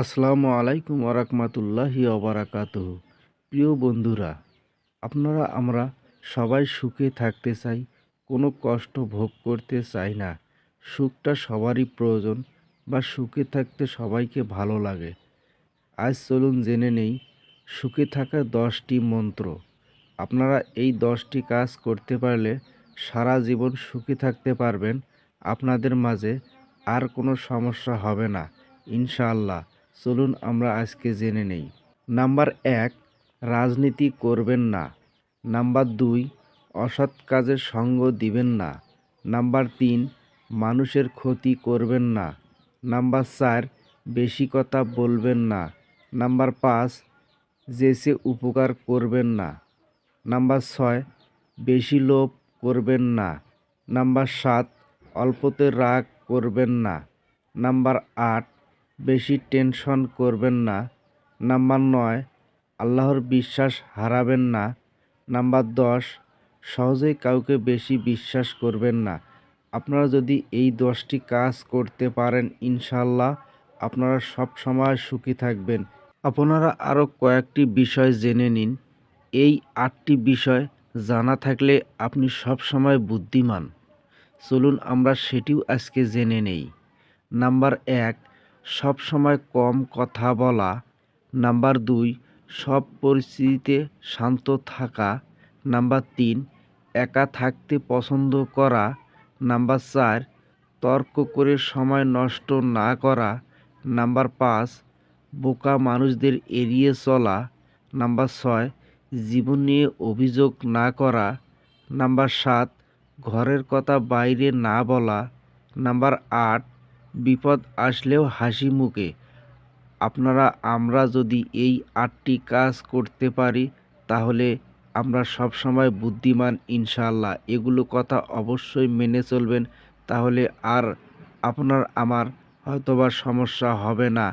আসসালামু আলাইকুম ওরহমাতুল্লাহি ওবরাকাতুহ প্রিয় বন্ধুরা, আপনারা, আমরা সবাই সুখে থাকতে চাই, কোনো কষ্ট ভোগ করতে চাই না। সুখটা সবারই প্রয়োজন বা সুখে থাকতে সবাইকে ভালো লাগে। আজ চলুন জেনে নেই, সুখে থাকার দশটি মন্ত্র। আপনারা এই দশটি কাজ করতে পারলে সারা জীবন সুখে থাকতে পারবেন। আপনাদের মাঝে আর কোনো সমস্যা হবে না, ইনশাআল্লাহ। চলুন আমরা আজকে জেনে নেই। নাম্বার এক, রাজনীতি করবেন না। নাম্বার দুই, অসৎ কাজের সঙ্গ দিবেন না। নাম্বার তিন, মানুষের ক্ষতি করবেন না। নাম্বার চার, বেশি কথা বলবেন না। নাম্বার পাঁচ যেসে উপকার করবেন না। নাম্বার ছয়, বেশি লোভ করবেন না। নাম্বার সাত, অল্পতে রাগ করবেন না। নাম্বার আট বেশি টেনশন করবেন না। নাম্বার নয়, আল্লাহর বিশ্বাস হারাবেন না। নাম্বার দশ, সহজেই কাউকে বেশি বিশ্বাস করবেন না। আপনারা যদি এই দশটি কাজ করতে পারেন ইনশাল্লাহ আপনারা সব সময় সুখী থাকবেন। আপনারা আরও কয়েকটি বিষয় জেনে নিন। এই আটটি বিষয় জানা থাকলে আপনি সব সময় বুদ্ধিমান। চলুন আমরা সেটিও আজকে জেনে নেই। নাম্বার এক সব সময় কম কথা বলা। নাম্বার দুই, সব পরিস্থিতিতে শান্ত থাকা। নাম্বার তিন, একা থাকতে পছন্দ করা। নাম্বার চার, তর্ক করে সময় নষ্ট না করা। নাম্বার পাঁচ, বোকা মানুষদের এড়িয়ে চলা। নাম্বার ছয়, জীবন নিয়ে অভিযোগ না করা। নাম্বার সাত, ঘরের কথা বাইরে না বলা। নাম্বার আট বিপদ আসলেও হাসি মুখে। আপনারা, আমরা যদি এই আটটি কাজ করতে পারি, তাহলে আমরা সব সময় বুদ্ধিমান ইনশাল্লাহ এগুলো কথা অবশ্যই মেনে চলবেন, তাহলে আর আপনার, আমার হয়তোবা সমস্যা হবে না।